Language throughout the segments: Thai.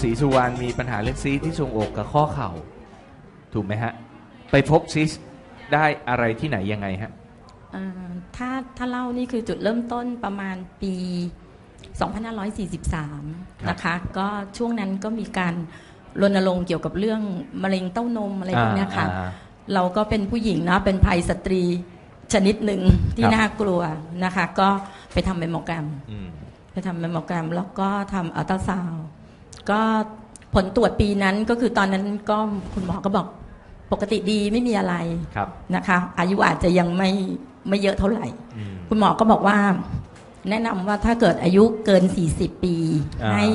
ศรีสุวรรณมีปัญหาเรื่องซีสที่ทรวงอกกับข้อเข่า ถูกไหมฮะ ไปพบซิสได้อะไรที่ไหนยังไงฮะเอ่อถ้าถ้าเล่านี่คือจุดเริ่มต้นประมาณปี 2543 นะคะ ก็ช่วงนั้นก็มีการรณรงค์เกี่ยวกับเรื่องมะเร็งเต้านมอะไรพวกเนี้ยค่ะ อ่า เราก็เป็นผู้หญิงเนาะเป็นภัยสตรีชนิดหนึ่งที่ครับ น่ากลัวนะคะ ก็ไปทำเมมโมแกรม อืม ไปทำเมมโมแกรมแล้วก็ทำอัลตราซาวด์ ก็ผลตรวจปีนั้นก็คือตอนนั้นก็คุณหมอก็บอกปกติดีไม่มีอะไรครับนะคะ อายุอาจจะยังไม่ไม่เยอะเท่าไหร่ อืม คุณหมอก็บอกว่า แนะนำว่าถ้าเกิดอายุเกิน 40 ปี อ่า ให้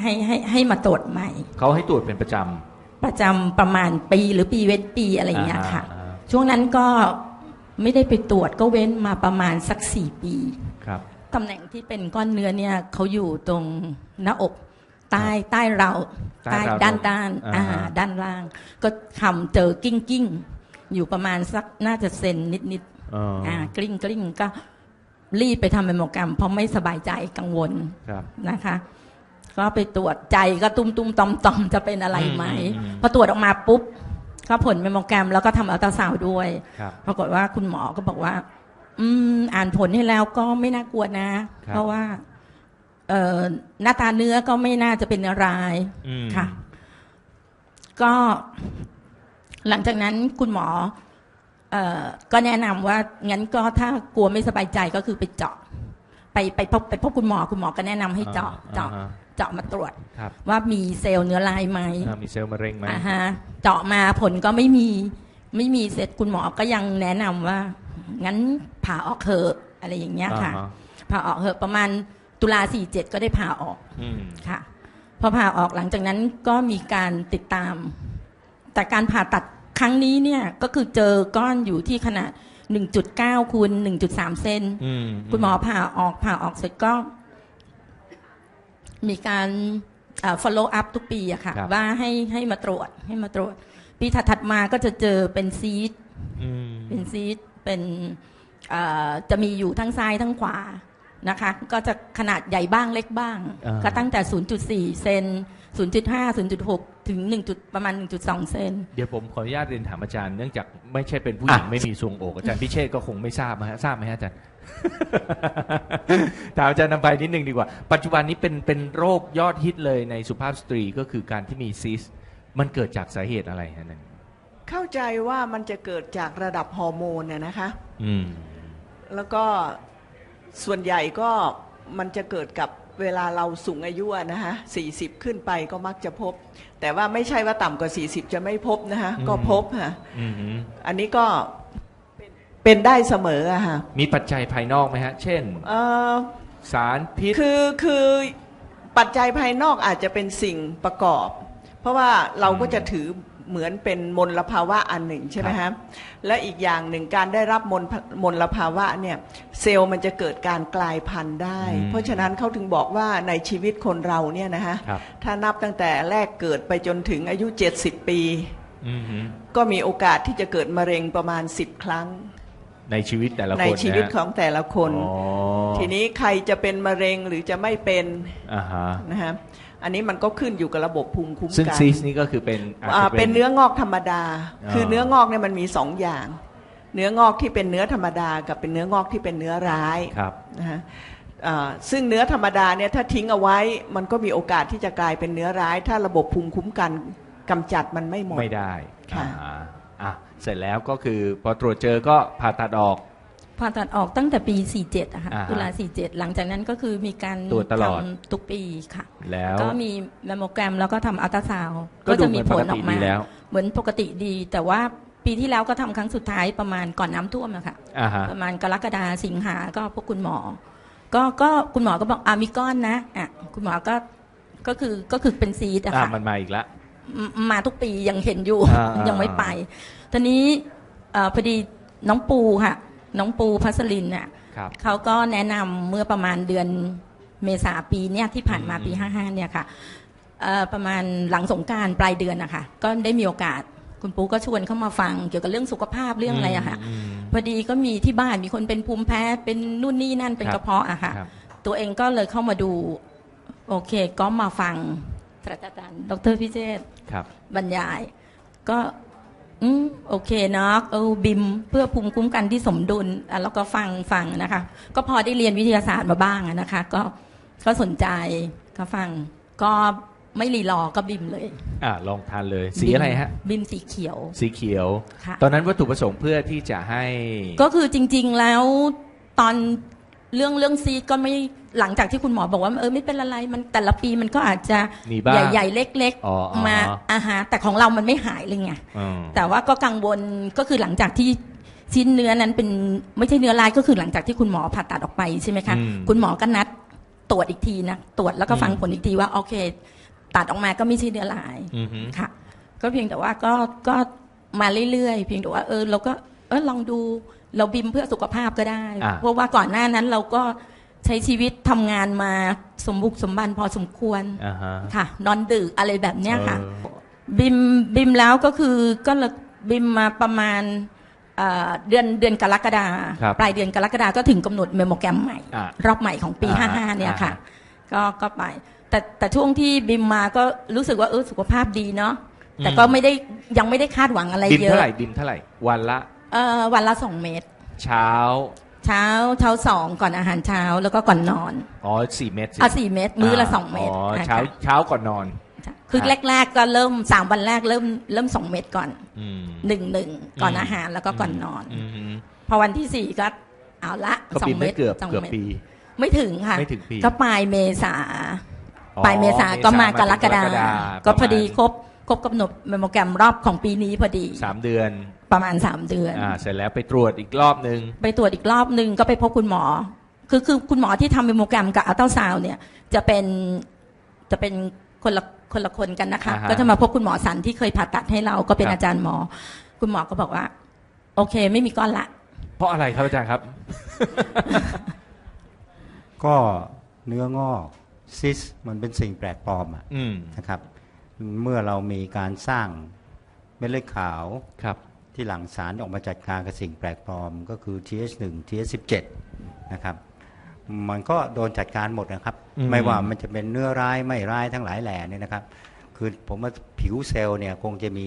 ให้ให้ให้มาตรวจใหม่ เขาให้ตรวจเป็นประจประจำประมาณปีหรือปีเว้นปีอะไรำอย่างเงี้ยค่ะ อ่าช่วงนั้นก็ไม่ได้ไปตรวจก็เว้นมาประมาณสักสี่ปี ครับ ตำแหน่งที่เป็นก้อนเนื้อเนี่ยเขาอยู่ตรงหน้าอก ใต้ใต้เราใต้ราวนมด้านด้านอ่าอ่าด้านล่าง ก็ทำเจอกิ้งกิ้งอยู่ประมาณสักน่าจะเซนนิดนิดอ๋อๆออ่ากลิ้งกลิ้งก็รีบไปทำเมมโมแกรมเพราะไม่สบายใจกังวลครับนะคะ ก็ไปตรวจใจก็ตุ้มตุ้มตอมตอมจะเป็นอะไรไหมอืมอืมพอตรวจออกมาปุ๊บก็ผลเมมโมแกรมแล้วก็ทำอัลตราซาวด์ด้วยครับปรากฏว่าคุณหมอก็บอกว่า อืม อ่านผลให้แล้วก็ไม่น่ากลัวนะครับเพราะว่า เอ่อหน้าตาเนื้อก็ไม่น่าจะเป็นอะไรอืมค่ะ ก็หลังจากนั้นคุณหมอ เอ่อก็แนะนำว่างั้นก็ถ้ากลัวไม่สบายใจก็คือไปเจาะ ไปไปพบไปพบคุณหมอคุณหมอก็แนะนำให้เจาะเจาะอ่ฮเจาะมาตรวจ ครับว่ามีเซลล์เนื้อลายไหมอ่ามีเซลล์มะเร็งไหมอ่าฮะเจาะมาผลก็ไม่มี ไม่มีเสร็จคุณหมอก็ยังแนะนำว่า งั้นผ่าออกเถอะอะไรอย่างเงี้ยค่ะ อ่าฮผ่าออกเถอะประมาณ ตุลาสี่เจ็ดก็ได้ผ่าออกอืมค่ะ พอผ่าออกหลังจากนั้นก็มีการติดตาม แต่การผ่าตัดครั้งนี้เนี่ยก็คือเจอก้อนอยู่ที่ขนาด 1.9คูณ1.3 เซนอืมคุณหมอผ่าออกผ่าออกเสร็จก็ มีการเอ่อ follow up ทุกปีอะค่ะ ครับ ว่าให้ให้มาตรวจให้มาตรวจ ปีถัดๆมาก็จะเจอเป็นซีด อืม เป็นซีดเป็นเอ่อจะมีอยู่ทั้งซ้ายทั้งขวา นะคะ ก็จะขนาดใหญ่บ้างเล็กบ้าง อ่า ก็ตั้งแต่ 0.4 เซน 0.5 0.6 ถึง 1. จุดประมาณ 1.2 เซน เดี๋ยวผมขออนุญาตเรียนถามอาจารย์เนื่องจากไม่ใช่เป็นผู้หญิงอะ ไม่มีทรวงอกอาจารย์พิเชษก็คงไม่ทราบนะฮะทราบไหมฮะอาจารย์ ถามอาจารย์นำไปนิดนึงดีกว่า ปัจจุบันนี้เป็นเป็นโรคยอดฮิตเลยในสุภาพสตรีก็คือการที่มีซิสต์มันเกิดจากสาเหตุอะไรฮะนั่นเข้าใจว่ามันจะเกิดจากระดับฮอร์โมนเนี่ยนะคะ อืม แล้วก็ ส่วนใหญ่ก็มันจะเกิดกับเวลาเราสูงอายุอะนะคะ40 ขึ้นไปก็มักจะพบ แต่ว่าไม่ใช่ว่าต่ำกว่า 40 จะไม่พบนะคะอืม ก็พบค่ะอืมฮึอันนี้ก็เป็นเป็นได้เสมออะค่ะมีปัจจัยภายนอกไหมฮะ เช่น เอ่อสารพิษ คือคือปัจจัยภายนอกอาจจะเป็นสิ่งประกอบ เพราะว่าเราก็จะถือ เหมือนเป็นมลภาวะอันหนึ่งใช่ไหมครัฮะบและอีกอย่างหนึ่งการได้รับมลมลภาวะเนี่ยเซลล์มันจะเกิดการกลายพันธุ์ได้ เพราะฉะนั้นเขาถึงบอกว่าในชีวิตคนเราเนี่ยนะฮะครับถ้านับตั้งแต่แรกเกิดไปจนถึงอายุ 70 ปีอืมฮึก็มีโอกาสที่จะเกิดมะเร็งประมาณ 10 ครั้ง ในชีวิตแต่ละคนในชีวิตนะฮะของแต่ละคนอ๋อทีนี้ใครจะเป็นมะเร็งหรือจะไม่เป็นอ่าฮะนะฮะอันนี้มันก็ขึ้นอยู่กับระบบภูมิคุ้มซึ่งกันซิสนี่ก็คือเป็นอาจอ่าจะเป็นเนื้องอกธรรมดาอ๋อคือเนื้องอกเนี่ยมันมีสองอย่าง เนื้องอกที่เป็นเนื้อธรรมดา กับเป็นเนื้องอกที่เป็นเนื้อร้ายครับนะฮะอ่าซึ่งเนื้อธรรมดาเนี่ยถ้าทิ้งเอาไว้มันก็มีโอกาสที่จะกลายเป็นเนื้อร้าย ถ้าระบบภูมิคุ้มกันกำจัดมันไม่หมดไม่ได้ค่ะอ่าอะ เสร็จแล้วก็คือพอตรวจเจอก็ผ่าตัดออก ผ่าตัดออกตั้งแต่ปี 47อะค่ะอ่าฮะตุลา47 หลังจากนั้นก็คือมีการตรวจตลอด ทำทุกปีค่ะ แล้วก็มีแมมโมแกรมแล้วก็ทำอัลตราซาวด์ก็ดูจะเหมืมีอนผปลกอติอกมา ดีแล้วเหมือนปกติดี แต่ว่าปีที่แล้วก็ทำครั้งสุดท้ายประมาณก่อนน้ำท่วมอะค่ะ อ่าฮะ ประมาณกรกฎาสิงหาก็พบคุณหมอ ก็ก็คุณหมอก็บอกอามีก้อนนะอะคุณหมอก็ก็คือก็คือเป็นซีดอะอ่าค่ะมันมาอีกแล้ว มมาทุกปียังเห็นอยู่อ่ายังไม่ไปตอนนี้เอ่อพอดีน้องปูค่ะ น้องปูพัสลินน่ะครับเขาก็แนะนำเมื่อประมาณเดือนเมษาปีเนี้ยที่ผ่านมาอืมปี55เนี่ยค่ะเอ่อประมาณหลังสงกรารปลายเดือนนะคะก็ได้มีโอกาสคุณปูก็ชวนเข้ามาฟังเกี่ยวกับเรื่องสุขภาพเรื่องอะไรอะค่ะมพอดีก็มีที่บ้านมีคนเป็นภูมิแพ้เป็นนู่นนี่นั่นเป็นครับกระเพาะอะค่ะ ครับ ตัวเองก็เลยเข้ามาดู โอเคก็มาฟัง ศาสตราจารย์ดรพิเชษฐ์ครับ บรรยาย ก็อืมโอเคเนาะเออบิมเพื่อภูมิคุ้มกันที่สมดุลอะแล้วก็ฟังฟังนะคะ ก็พอได้เรียนวิทยาศาสตร์มาบ้างอะนะคะ ก็ก็สนใจก็ฟัง ก็ไม่รีรอก็บิมเลย อ่าลองทานเลย สีอะไรฮะ บิมสีเขียว สีเขียว ค่ะ ตอนนั้นวัตถุประสงค์เพื่อที่จะให้ ก็คือจริง ๆแล้วตอน เรื่องเรื่องซีดก็ไม่หลังจากที่คุณหมอบอกว่าเออไม่เป็นอะไรมันแต่ละปีมันก็อาจจะมีบ้างใหญ่ๆ เล็กอ๋ออ๋อๆมาอาหารแต่ของเรามันไม่หายเลยไงอืมแต่ว่าก็กังวลก็คือหลังจากที่ชิ้นเนื้อนั้นเป็นไม่ใช่เนื้อลายก็คือหลังจากที่คุณหมอผ่าตัดออกไปใช่ไหมคะอืมคุณหมอก็นัดตรวจอีกทีนะตรวจแล้วก็ฟังอืม ผลอีกทีว่าโอเค ตัดออกมาก็ไม่ใช่เนื้อลาย อือหือค่ะก็เพียงแต่ว่าก็ก็มาเรื่อยๆ เพียงแต่ว่าเออเราก็เออลองดู เราบิมเพื่อสุขภาพก็ได้ อ่า เพราะว่าก่อนหน้านั้นเราก็ใช้ชีวิตทำงานมาสมบุกสมบันพอสมควรอ่าฮะค่ะ นอนดึกอะไรแบบเนี้ยค่ะเออ บิมบิมแล้วก็คือก็เลยบิมมาประมาณเอ่อเดือนเดือนกรกฎาครับปลายเดือนกรกฎาก็ถึงกำหนดเมโมแกรมใหม่ อะรอบใหม่ของปี อ่าฮะ55 เนี่ยค่ะ อ่าฮก็ก็ไป แต่แต่ช่วงที่บิมมาก็รู้สึกว่าเออสุขภาพดีเนาะแต่อืมก็ไม่ได้ยังไม่ได้คาดหวังอะไรบิมเยเท่าอะไหร่บิมเท่าไหร่ วันละ เอ่อวันละสองเม็ดเช้า เช้าเช้าสองก่อนอาหารเช้าแล้วก็ก่อนนอนอ๋อสี่เม็ดสิเอาสี่เม็ดมื้อละสองเม็ดอ๋อนะคะเช้าเช้าก่อนนอน คือครับแรก ๆ ก็เริ่มสามวันแรกเริ่มเริ่มสองเม็ดก่อนอืมหนึ่งหนึ่งก่อนอืมอาหารแล้วก็ก่อนนอนอืมอืมพอวันที่สี่ก็เอาละก็สอบิงมเม็ไม่ดเกือบสองเกือบเม็ดปี ไม่ถึงค่ะ ไม่ถึงปีก็ปลายเมษา อ๋อปลายเมษาก็มากรกฎาเมษก็พอดีประมาณครบ ครบกำหนดเมโมแกรมรอบของปีนี้พอดี สามเดือนประมาณสามเดือน อ่าเสร็จแล้วไปตรวจอีกรอบหนึ่งไปตรวจอีกรอบหนึ่งก็ไปพบคุณหมอ คือคือคุณหมอที่ทำเมโมแกรมกับอัลตราซาวน์เนี่ยจะเป็นจะเป็นคนละคนละคนกันนะคะอ่าฮะก็จะมาพบคุณหมอสันที่เคยผ่าตัดให้เราก็เป็นครับอาจารย์หมอ คุณหมอก็บอกว่า โอเค ไม่มีก้อนละ เพราะอะไรครับอาจารย์ครับ ก็เนื้องอกซิสมันเป็นสิ่งแปลกปลอมอะอืม นะครับ เมื่อเรามีการสร้างเม็ดเลือดขาวครับที่หลั่งสารออกมาจัดการกับสิ่งแปลกปลอมก็คือ TH1 TH17 นะครับมันก็โดนจัดการหมดนะครับอืมไม่ว่ามันจะเป็นเนื้อร้ายไม่ร้ายทั้งหลายแหล่เนี่ยนะครับ คือผมว่าผิวเซลล์เนี่ยคงจะมี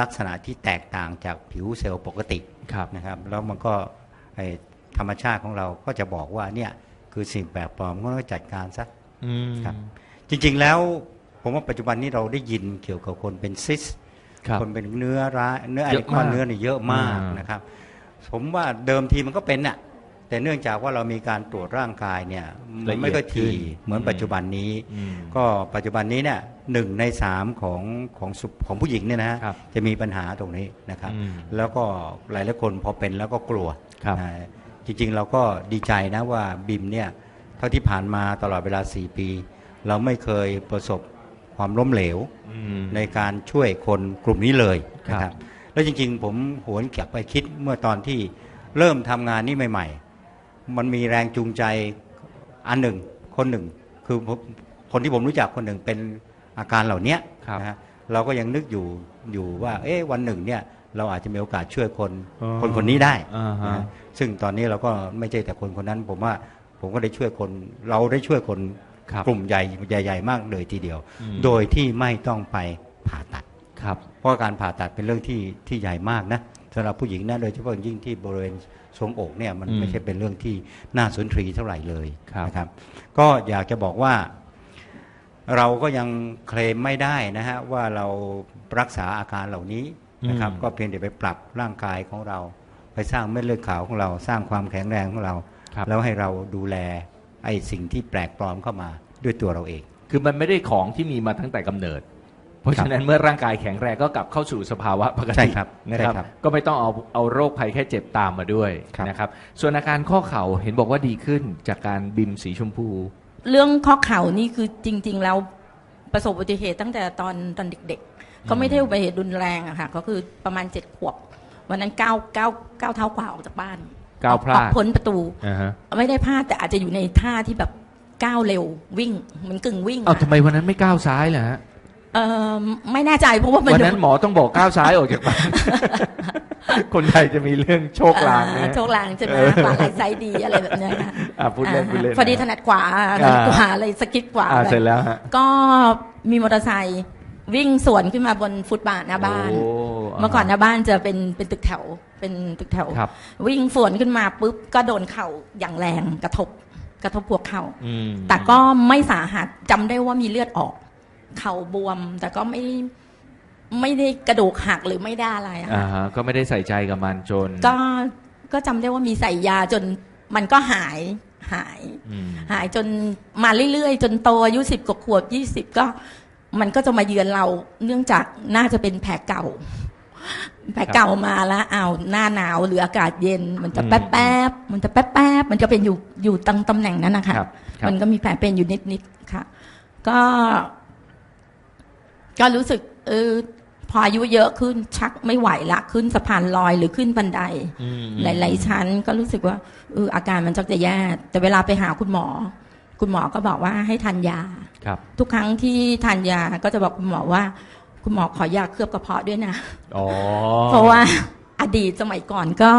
ลักษณะที่แตกต่างจากผิวเซลล์ปกติครับนะครับแล้วมันก็ไอ้ธรรมชาติของเราก็จะบอกว่าเนี่ยคือสิ่งแปลกปลอมก็ต้องจัดการซะอืมครับจริงๆแล้ว ผมว่าปัจจุบันนี้เราได้ยินเกี่ยวกับคนเป็นซิสครับคนเป็นเนื้อร้ายเนื้อไอเยอะคอนมากเนื้อเนี่ยเยอะมากอ่านนะครับ ผมว่าเดิมทีมันก็เป็นน่ะแต่เนื่องจากว่าเรามีการตรวจร่างกายเนี่ยมันไม่ค่อยทีเหมือนปัจจุบันนี้อืมก็ปัจจุบันนี้เนี่ยหนึ่งในสามของของสุของผู้หญิงเนี่ยนะฮะครับจะมีปัญหาตรงนี้นะครับอืมแล้วก็หลายหลายๆคนพอเป็นแล้วก็กลัวครับอ่าจริงๆเราก็ดีใจนะว่าบิมเนี่ยเท่าที่ผ่านมาตลอดเวลา 4 ปี เราไม่เคยประสบ ความล้มเหลวอืมในการช่วยคนกลุ่มนี้เลยครับนะครับ แล้วจริง ๆ ผมหวนกลับไปคิดเมื่อตอนที่เริ่มทำงานนี้ใหม่ ๆ มันมีแรงจูงใจอันหนึ่ง คนหนึ่ง คือผมคนที่ผมรู้จักคนหนึ่งเป็นอาการเหล่านี้ครับนะฮะเราก็ยังนึกอยู่อยู่ว่า เอ๊ะวันหนึ่งเนี่ยเราอาจจะมีโอกาสช่วยคนอ๋อคนคนนี้ได้อ่าฮะนะฮะซึ่งตอนนี้เราก็ไม่ใช่แต่คนคนนั้น ผมว่าผมก็ได้ช่วยคน เราได้ช่วยคนครับ กลุ่มใหญ่ใหญ่ ๆ มากเลยทีเดียวอืมโดยที่ไม่ต้องไปผ่าตัดครับเพราะการผ่าตัดเป็นเรื่องที่ที่ใหญ่มากนะสำหรับผู้หญิงนะโดยเฉพาะอย่างยิ่งที่บริเวณทรวงอกเนี่ยมันอืมไม่ใช่เป็นเรื่องที่น่าสนทรีเท่าไหร่เลยครับนะครับ ก็อยากจะบอกว่า เราก็ยังเคลมไม่ได้นะฮะว่าเรารักษาอาการเหล่านี้นะครับอืมก็เพียงแต่ไปปรับร่างกายของเรา ไปสร้างเม็ดเลือดขาวของเรา สร้างความแข็งแรงของเราครับแล้วให้เราดูแลไอ้สิ่งที่แปลกปลอมเข้ามาด้วยตัวเราเอง คือมันไม่ได้ของที่มีมาตั้งแต่กำเนิด เพราะฉะนั้นเมื่อร่างกายแข็งแรงก็กลับเข้าสู่สภาวะปกใช่ติครับนะครับใช่ครับ ก็ไม่ต้องเอาเอาโรคภัยแค่เจ็บตามมาด้วยครับนะครับ ส่วนอาการข้อเข่าเห็นบอกว่าดีขึ้นจากการบิมสีชมพู เรื่องข้อเข่านี่คือจริง ๆ แล้วประสบอุบัติเหตุตั้งแต่ตอนตอนเด็กๆ ก็ไม่ได้อุบัติเหตุรุนแรงอะค่ะ ก็คือประมาณเจ็ดขวบ วันนั้นก้าวก้าวก้าวเท้ากว่าออกจากบ้าน ก้าวพลาดออกพ้นประตูอ่าฮะไม่ได้พลาดแต่อาจจะอยู่ในท่าที่แบบก้าวเร็ววิ่งเหมือนกึ่งวิ่งเอาอะทำไมวันนั้นไม่ก้าวซ้ายล่ะฮะเออไม่แน่ใจเพราะว่ามันวันนั้นหมอต้องบอกก้าวซ้ายออกจากบ้านคนไทยจะมีเรื่องโชคลางอ่นะ โชคลางใช่ไหมเออขวาไหลซ้ายดีอะไรแบบเนี้ยค่ะอะพูดเล่นพูดเล่นพอดีถนัดขวาถนัดขวาเลยสกิดขวาอ่าไปเสร็จแล้วฮะก็มีมอเตอร์ไซค์ วิ่งสวนขึ้นมาบนฟุตบาทหน้าบ้านโเมื่อก่อนหน้าบ้านจะเป็นเป็นตึกแถวเป็นตึกแถว ครับ วิ่งสวนขึ้นมาปุ๊บก็โดนเข่าอย่างแรงกระทบกระทบพวกเข่า อืม แต่ก็ไม่สาหัสจำได้ว่ามีเลือดออก เข่าบวม แต่ก็ไม่ไม่ได้กระดูกหักหรือไม่ได้อะไรอะอ่าฮะก็ไม่ได้ใส่ใจกับมันจนก็ก็จำได้ว่ามีใส่ยาจนมันก็หายหาย อืม หายจนมาเรื่อยๆ จนโตอายุสิบกว่าขวบยี่สิบก็ มันก็จะมาเยือนเราเนื่องจากน่าจะเป็นแผลเก่า แผลเก่ามาแล้วอ้าวหน้าหนาวหรืออากาศเย็น มันจะอืมแป๊บแป๊บๆมันจะแป๊บแป๊บๆมันจะเป็นอยู่อยู่ตรงตำแหน่งนั้นนะคะครับครับ มันก็มีแผลเป็นอยู่นิดๆค่ะ ก็ ก็รู้สึกเออพออายุเยอะขึ้นชักไม่ไหวละขึ้นสะพานลอยหรือขึ้นบันได อืมหลาย ๆ ชั้นก็รู้สึกว่าเอออาการมันจักจะแย่แต่เวลาไปหาคุณหมอ คุณหมอก็บอกว่าให้ทานยาครับ ทุกครั้งที่ทานยาก็จะบอกคุณหมอว่า คุณหมอขอยาเคลือบกระเพาะด้วยนะอ๋อเพราะว่าอดีตสมัยก่อนก็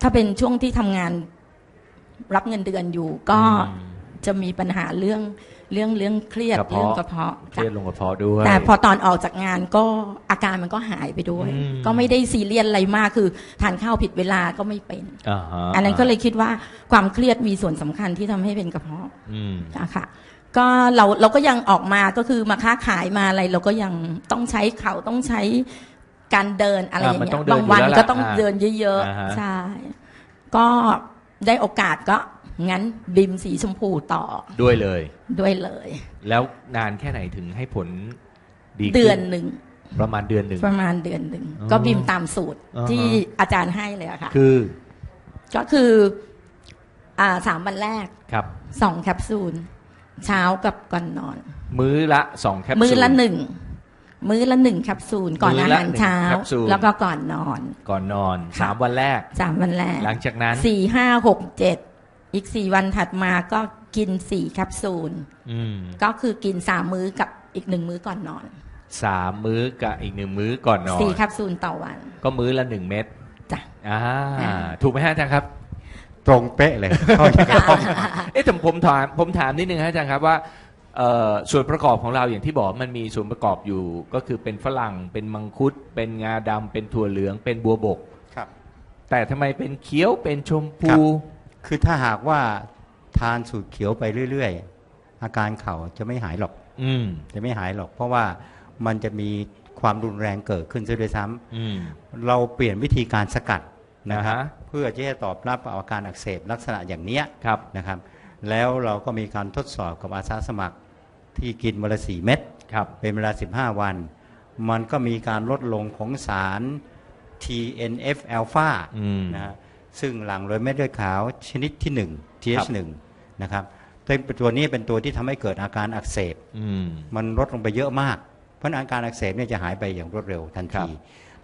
ถ้าเป็นช่วงที่ทำงานรับเงินเดือนอยู่ก็อืมจะมีปัญหาเรื่อง เรื่องเรื่องเครียดกระเพาะ เรื่องกระเพาะเครียดลงกระเพาะด้วย แต่พอตอนออกจากงานก็อาการมันก็หายไปด้วย อืม ก็ไม่ได้ซีเรียสอะไรมากคือทานข้าวผิดเวลาก็ไม่เป็นอ่าฮะอันนั้นก็เลยคิดว่าความเครียดมีส่วนสำคัญที่ทำให้เป็นกระเพาะอืมนะคะก็เราเราก็ยังออกมาก็คือมาค้าขายมาอะไร เราก็ยังต้องใช้เข่าต้องใช้การเดินอะไรอย่างอ่ามันเงี้ต้องยเดินบางวันอยู่แล้วล่ะก็ต้องอ่าเดินเยอะอ่าฮะๆใช่ก็ได้โอกาสก็ งั้นบิมสีชมพูต่อด้วยเลย ด้วยเลย แล้วนานแค่ไหนถึงให้ผลดีขึ้เดือนหนึ่งประมาณเดือนหนึ่งประมาณเดือนหนึ่งอ๋อก็บิมตามสูตรอ่าฮะที่อาจารย์ให้เลยอะค่ะ คือ ก็คืออ่าสามวันแรกครับสองแคปซูล เช้ากับก่อนนอน มื้อละสองแคปซูลมื้อละหนึ่งมื้อละหนึ่งแคปซูลก่อนมื้อาอละหารหนึ่งเช้าแคปซูลแล้วก็ก่อนนอน ก่อนนอนค่ะสามวันแรกสามวันแรก หลังจากนั้นสี่ห้าหกเจ็ด อีกสี่วันถัดมาก็กินสี่แคปซูลอืมก็คือกินสามมื้อกับอีกหนึ่งมื้อก่อนนอนสามมื้อกับอีกหนึ่งมื้อก่อนนอนสี่แคปซูลต่อวัน ก็มื้อละหนึ่งเม็ดจ้ะอ่าอ่าถูกไหมฮะอาจารย์ครับ ตรงเป๊ะเลยเข้าใจต้องเอ๊ะแต่ผมถามผมถามนิดนึงฮะอาจารย์ครับว่าเอ่อส่วนประกอบของเราอย่างที่บอกมันมีส่วนประกอบอยู่ ก็คือเป็นฝรั่งเป็นมังคุด เป็นงาดำเป็นถั่วเหลือง เป็นบัวบกครับ แต่ทำไมเป็นเขียวเป็นชมครัพูบ คือถ้าหากว่าทานสูตรเขียวไปเรื่อย ๆ อาการเข่าจะไม่หายหรอก อืมจะไม่หายหรอก เพราะว่ามันจะมีความรุนแรงเกิดขึ้นซะด้วยซ้ำอืมเราเปลี่ยนวิธีการสกัดนะครับอ่าฮะ เพื่อที่จะตอบรับอาการอักเสบลักษณะอย่างเนี้ยครับ นะครับ แล้วเราก็มีการทดสอบกับอาสาสมัครที่กินวันละสี่เม็ด ครับ เป็นเวลา 15 วัน มันก็มีการลดลงของสาร TNF อ l p h a อืมนะฮะ ซึ่งหลั่งโดยเม็ดเลือดขาวชนิดที่1 TH1 นะครับซึ่งตัวนี้เป็นตัวที่ทำให้เกิดอาการอักเสบอืมมันลดลงไปเยอะมาก เพราะฉะนั้นอาการอักเสบเนี่ยจะหายไปอย่างรวดเร็วทันครัทีบ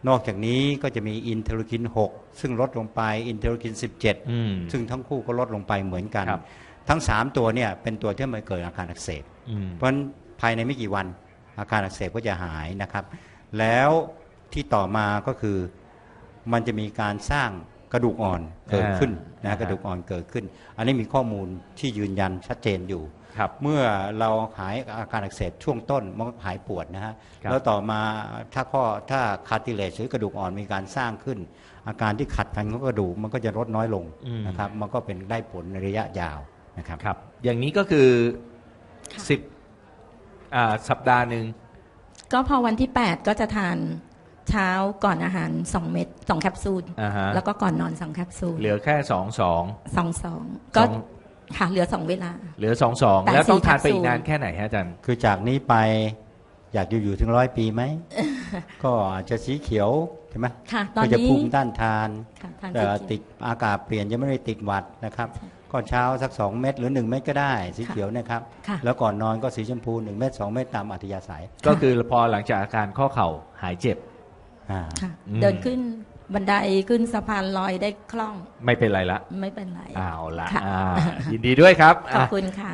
นอกจากนี้ก็จะมีอินเทอร์คิน 6 ซึ่งลดลงไปอินเทอร์คิน 17อืมซึ่งทั้งคู่ก็ลดลงไปเหมือนกันครับทั้ง 3 ตัวเนี่ยเป็นตัวที่มันเกิดอาการอักเสบอืมเพราะฉะนั้นภายในไม่กี่วันอาการอักเสบก็จะหายนะครับ แล้วที่ต่อมาก็คือมันจะมีการสร้าง กระดูกอ่อนเกิดขึ้นอ่านะกระดูกอ่อนเกิดขึ้น อันนี้มีข้อมูลที่ยืนยันชัดเจนอยู่ครับเมื่อเราหายอาการอักเสบช่วงต้นมันก็หายปวดนะฮะครับแล้วต่อมาถ้าข้อถ้าคาร์ติเลจหรือกระดูกอ่อนมีการสร้างขึ้น อาการที่ขัดกันของกระดูกมันก็จะลดน้อยลงอืมนะครับมันก็เป็นได้ผลในระยะยาวนะครับครับ อย่างนี้ก็คือค่ะสิบอ่าสัปดาห์หนึ่งก็พอวันที่ 8 ก็จะทาน เช้าก่อนอาหาร 2 เม็ด2แคปซูลอ่าฮะ แล้วก็ก่อนนอน2แคปซูลเหลือแค่สองสอง สองสองก็สอง ค่ะเหลือ 2 เวลา เหลือสองสองแต่แล้วต้องสี่ทานไปแคปซูลอีกนานแค่ไหนฮะอาจารย์คือจากนี้ไปอยากอยู่อยู่ถึงร้อยปีไหม ก็อาจจะสีเขียวใช่ไหมค่ะตอนก็จะนี้ ภูมิต้านทานค่ะทานเอ่อสีเขียวติดอากาศเปลี่ยนจะไม่ได้ติดหวัดนะครับ ก็เช้าสัก 2 เม็ดหรือ 1 เม็ดก็ได้สีเขียวนะครับ ค่ะ แล้วก่อนนอนก็สีชมพู 1 เม็ด2เม็ดตามอัธยาศัย ก็คือพอหลังจากอาการข้อเข่าหายเจ็บ อ่าค่ะอืม เดินขึ้นบันไดขึ้นสะพานลอยได้คล่องไม่เป็นไรละไม่เป็นไร เอาละค่ะ อ่ายินดีด้วยครับขอบอะ คุณค่ะ